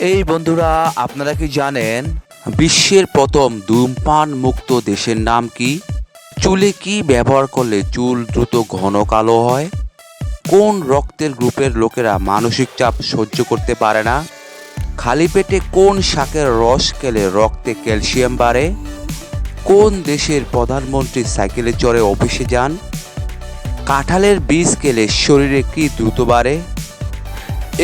এই বন্ধুরা, আপনারা কি জানেন বিশ্বের প্রথম ধূমপান মুক্ত দেশের নাম কি? চুলে কি ব্যবহার করলে চুল দ্রুত ঘন কালো হয়? কোন রক্তের গ্রুপের লোকেরা মানসিক চাপ সহ্য করতে পারে না? খালি পেটে কোন শাকের রস খেলে রক্তে ক্যালসিয়াম বাড়ে? কোন দেশের প্রধানমন্ত্রী সাইকেলে চড়ে অফিসে যান? কাঁঠালের বীজ খেলে শরীরে কি দ্রুত বাড়ে?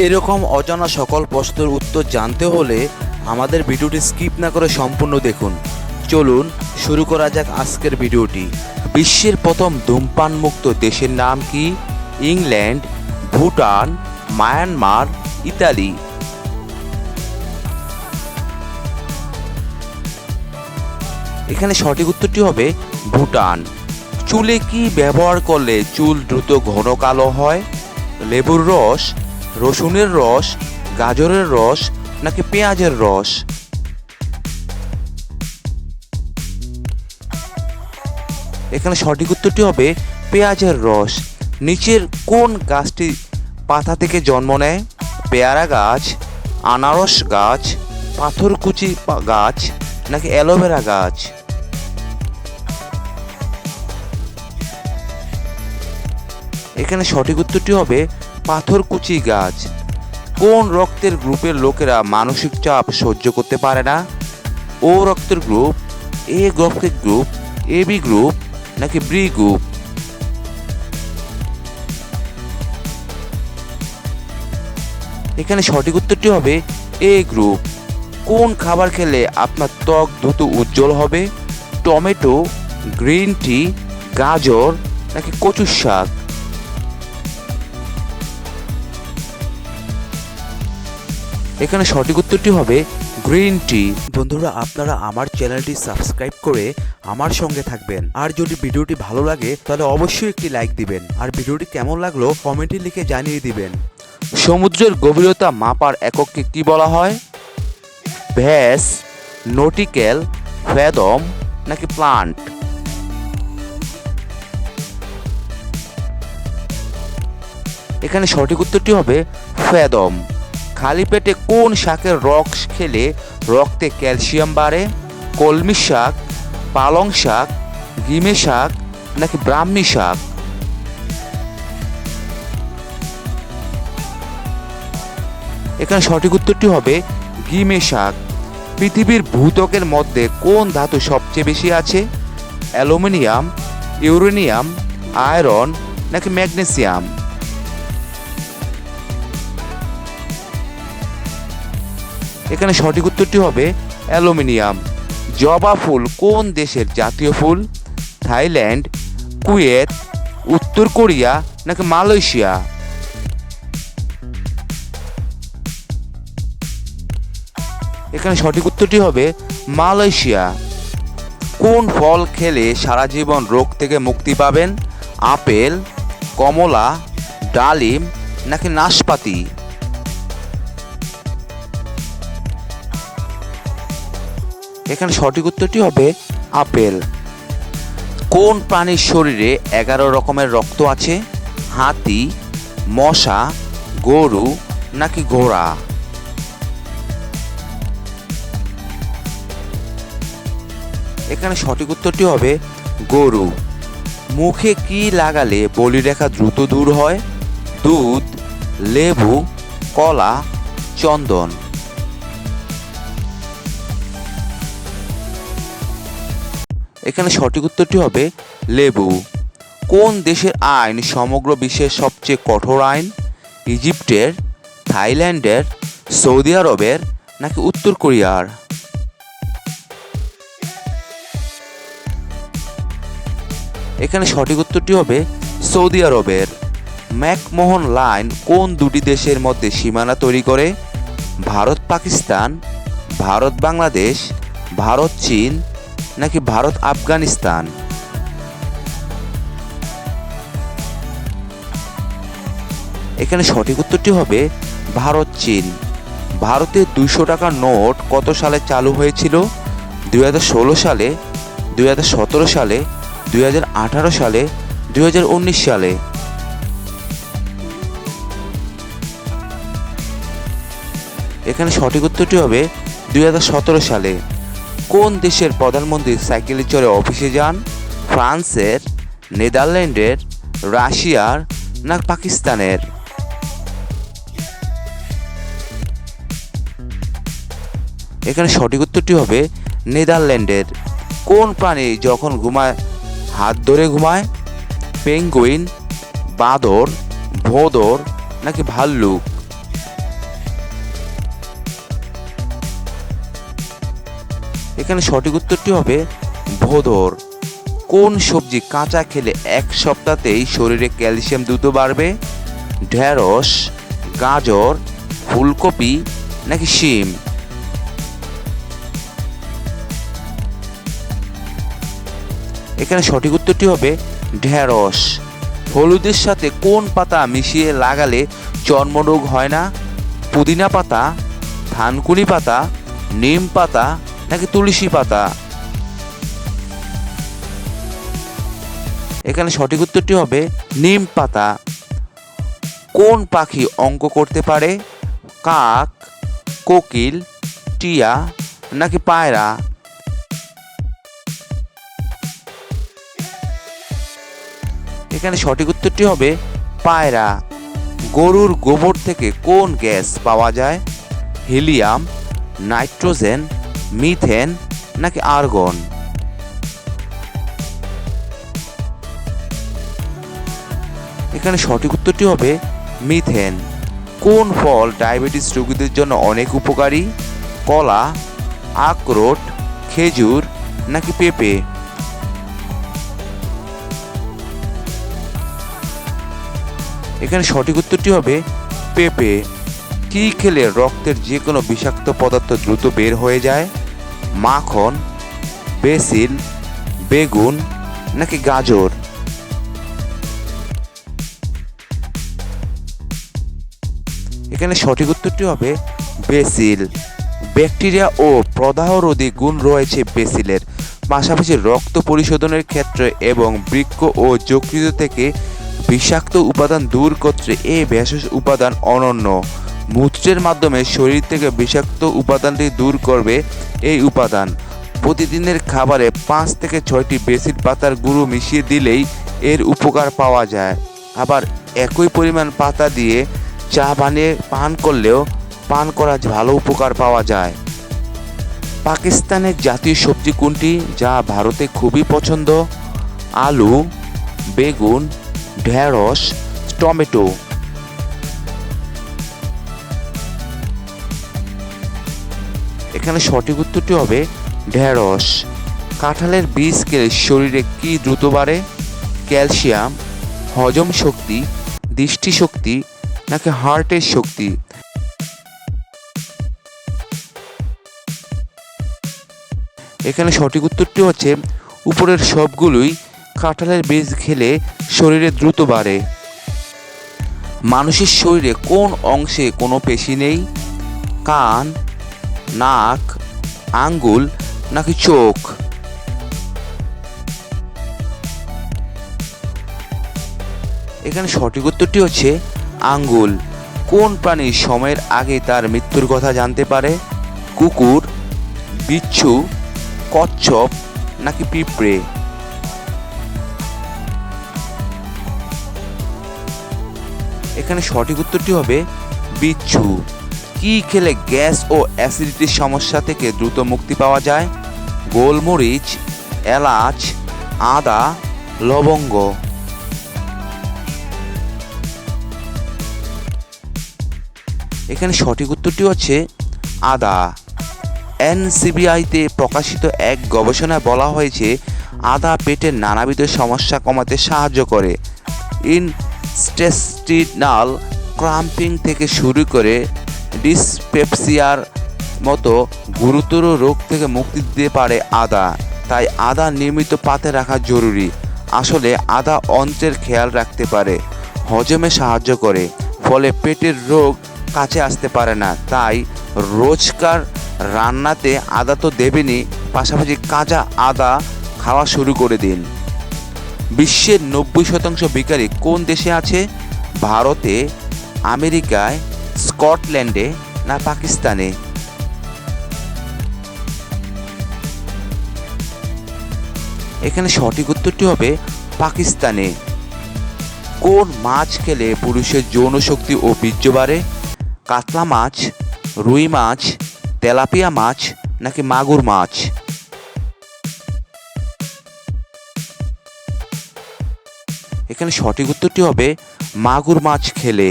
এরকম অজানা সকল প্রশ্নের উত্তর জানতে হলে আমাদের ভিডিওটি স্কিপ না করে সম্পূর্ণ দেখুন। চলুন, শুরু করা যাক আজকের ভিডিওটি। বিশ্বের প্রথম ধূমপান মুক্ত দেশের নাম কি? England, Bhutan, Myanmar, Italy. এখানে সঠিক উত্তরটি হবে ভুটান। চুলে কি ব্যবহার করলে চুল দ্রুত ঘন কালো হয়? লেবুর রস রসুনের রস, গাজরের রস, নাকি পেঁয়াজের রস? এখানে সঠিক উত্তরটি হবে পেঁয়াজের রস। নিচের কোন গাছটি পাতা থেকে জন্ম নেয়? পেয়ারা গাছ, আনারস গাছ, পাথরকুচি গাছ, নাকি অ্যালোভেরা গাছ? এখানে সঠিক উত্তরটি হবে পাথরকুচি গাছ। কোন রক্তের গ্রুপের লোকেরা মানসিক চাপ সহ্য করতে পারে না? ও রক্তের গ্রুপ, এ রক্তের গ্রুপ, এ বি গ্রুপ, নাকি বি গ্রুপ? এখানে সঠিক উত্তরটি হবে এ গ্রুপ। কোন খাবার খেলে আপনার ত্বক দ্রুত উজ্জ্বল হবে? টমেটো, গ্রিন টি, গাজর, নাকি কচুর শাক? এখানে সঠিক উত্তরটি হবে গ্রিন টি। বন্ধুরা, আপনারা আমার চ্যানেলটি সাবস্ক্রাইব করে আমার সঙ্গে থাকবেন। আর যদি ভিডিওটি ভালো লাগে, তাহলে অবশ্যই একটি লাইক দিবেন। আর ভিডিওটি কেমন লাগল, কমেন্টে লিখে জানিয়ে দিবেন। সমুদ্রের গভীরতা মাপার একককে কি বলা হয়? ভ্যাস নটিক্যাল ফ্যাদম নাকি প্লান্ট? এখানে সঠিক উত্তরটি হবে ফ্যাদম খালি পেটে কোন শাকের রস খেলে রক্তে ক্যালসিয়াম বাড়ে? কলমি শাক, পালং শাক, গিমে শাক নাকি ব্রাহ্মী শাক? এখানে সঠিক উত্তরটি হবে গিমে শাক। পৃথিবীর ভূত্বকের মধ্যে কোন ধাতু সবচেয়ে বেশি আছে? অ্যালুমিনিয়াম, ইউরেনিয়াম, আয়রন নাকি ম্যাগনেসিয়াম? এখানে সঠিক উত্তরটি হবে অ্যালুমিনিয়াম। জবা ফুল কোন দেশের জাতীয় ফুল? থাইল্যান্ড, কুয়েত, উত্তর কোরিয়া নাকি মালয়েশিয়া? এখানে সঠিক উত্তরটি হবে মালয়েশিয়া। কোন ফল খেলে সারা জীবন রোগ থেকে মুক্তি পাবেন? আপেল, কমলা, ডালিম নাকি নাশপাতি? এখানে সঠিক উত্তরটি হবে আপেল। কোন প্রাণীর শরীরে এগারো রকমের রক্ত আছে? হাতি, মশা, গরু নাকি ঘোড়া? এখানে সঠিক উত্তরটি হবে গরু। মুখে কি লাগালে বলিরেখা দ্রুত দূর হয়? দুধ, লেবু, কলা, চন্দন। এখানে সঠিক উত্তরটি হবে লেবু। কোন দেশের আইন সমগ্র বিশ্বের সবচেয়ে কঠোর আইন? ইজিপ্টের, থাইল্যান্ডের, সৌদি আরবের নাকি উত্তর কোরিয়ার? এখানে সঠিক উত্তরটি হবে সৌদি আরবের। ম্যাকমোহন লাইন কোন দুটি দেশের মধ্যে সীমানা তৈরি করে? ভারত পাকিস্তান ভারত বাংলাদেশ ভারত চীন নাকি ভারত আফগানিস্তান? এখানে সঠিক উত্তরটি হবে ভারত, চীন। ভারতের দুইশো টাকার নোট কত সালে চালু হয়েছিল? দুই হাজার ষোলো সালে, দুই হাজার সতেরো সালে, দুই হাজার আঠারো সালে, দুই হাজার উনিশ সালে। এখানে সঠিক উত্তরটি হবে দুই হাজার সতেরো সালে। কোন দেশের প্রধানমন্ত্রী সাইকেলে চড়ে অফিসে যান? ফ্রান্সের, নেদারল্যান্ডের, রাশিয়ার না পাকিস্তানের? এখানে সঠিক উত্তরটি হবে নেদারল্যান্ডের। কোন প্রাণী যখন ঘুমায়, হাত ধরে ঘুমায়? পেঙ্গুইন, বাঁদর, ভোঁদর নাকি ভাল্লুক? এখানে সঠিক উত্তরটি হবে ভোঁদর। কোন সবজি কাঁচা খেলে এক সপ্তাহতেই শরীরে ক্যালসিয়াম দ্রুত বাড়বে? ঢেঁড়স, গাজর, ফুলকপি নাকি শিম? এখানে সঠিক উত্তরটি হবে ঢেঁড়স। হলুদের সাথে কোন পাতা মিশিয়ে লাগালে চর্মরোগ হয় না? পুদিনা পাতা থানকুনি পাতা, নিম পাতা নাকি তুলসী পাতা? এখানে সঠিক উত্তরটি হবে নিম পাতা। কোন পাখি অঙ্ক করতে পারে? কাক, কোকিল, টিয়া নাকি পায়রা? এখানে সঠিক উত্তরটি হবে পায়রা। গরুর গোবর থেকে কোন গ্যাস পাওয়া যায়? হিলিয়াম, নাইট্রোজেন মিথেন নাকি আর্গন? এখানে সঠিক উত্তরটি হবে মিথেন। কোন ফল ডায়াবেটিস রোগীদের জন্য অনেক উপকারী? কলা, আখরোট, খেজুর নাকি পেঁপে? এখানে সঠিক উত্তরটি হবে পেঁপে। কি খেলে রক্তের যে কোনো বিষাক্ত পদার্থ দ্রুত বের হয়ে যায়? মাখন, বেসিল, বেগুন নাকি গাজর? এখানে সঠিক উত্তরটি হবে বেসিল। ব্যাকটেরিয়া ও প্রদাহরোধী গুণ রয়েছে বেসিলের। পাশাপাশি রক্ত পরিশোধনের ক্ষেত্রে এবং বৃক্ষ ও যকৃত থেকে বিষাক্ত উপাদান দূর করতে এই ভেষজ উপাদান অনন্য। মূত্রের মাধ্যমে শরীর থেকে বিষাক্ত উপাদানটি দূর করবে এই উপাদান। প্রতিদিনের খাবারে পাঁচ থেকে ছয়টি বেসিল পাতার গুঁড়ো মিশিয়ে দিলেই এর উপকার পাওয়া যায়। আবার একই পরিমাণ পাতা দিয়ে চা বানিয়ে পান করলেও পান করা ভালো উপকার পাওয়া যায়। পাকিস্তানের জাতীয় সবজি কোনটি যা ভারতে খুবই পছন্দ? আলু, বেগুন, ঢেঁড়স, টমেটো। এখানে সঠিক উত্তরটি হবে ঢেঁড়স। কাঁঠালের বীজ খেলে শরীরে কি দ্রুত বাড়ে? ক্যালসিয়াম, হজম শক্তি, দৃষ্টিশক্তি নাকি হার্টের শক্তি? এখানে সঠিক উত্তরটি হচ্ছে উপরের সবগুলোই কাঁঠালের বীজ খেলে শরীরে দ্রুত বাড়ে। মানুষের শরীরে কোন অংশে কোনো পেশি নেই? কান নাক, আঙ্গুল নাকি চোখ? এখানে সঠিক উত্তরটি হচ্ছে আঙ্গুল। কোন প্রাণী সময়ের আগে তার মৃত্যুর কথা জানতে পারে? কুকুর, বিচ্ছু, কচ্ছপ নাকি পিঁপড়ে? এখানে সঠিক উত্তরটি হবে বিচ্ছু। কি খেলে গ্যাস ও অ্যাসিডিটির সমস্যা থেকে দ্রুত মুক্তি পাওয়া যায়? গোলমরিচ, এলাচ, আদা, লবঙ্গ। এখানে সঠিক উত্তরটি হচ্ছে আদা। এনসিবিআইতে প্রকাশিত এক গবেষণায় বলা হয়েছে, আদা পেটের নানাবিধ সমস্যা কমাতে সাহায্য করে। ইনস্টেস্টিনাল ক্রাম্পিং থেকে শুরু করে ডিসপেপসিয়ার মতো গুরুতর রোগ থেকে মুক্তি দিতে পারে আদা। তাই আদা নিয়মিত পাতে রাখা জরুরি। আসলে আদা অন্ত্রের খেয়াল রাখতে পারে, হজমে সাহায্য করে, ফলে পেটের রোগ কাছে আসতে পারে না। তাই রোজকার রান্নাতে আদা তো দেবেনই, পাশাপাশি কাঁচা আদা খাওয়া শুরু করে দিন। বিশ্বের নব্বই শতাংশ বেকারি কোন দেশে আছে? ভারতে, আমেরিকায় স্কটল্যান্ডে না পাকিস্তানে এখানে সঠিক উত্তরটি হবে পাকিস্তানে। কোন মাছ খেলে পুরুষের যৌন শক্তি ও বীর্য বাড়ে? কাতলা মাছ, রুই মাছ, তেলাপিয়া মাছ নাকি মাগুর মাছ? এখানে সঠিক উত্তরটি হবে মাগুর মাছ খেলে।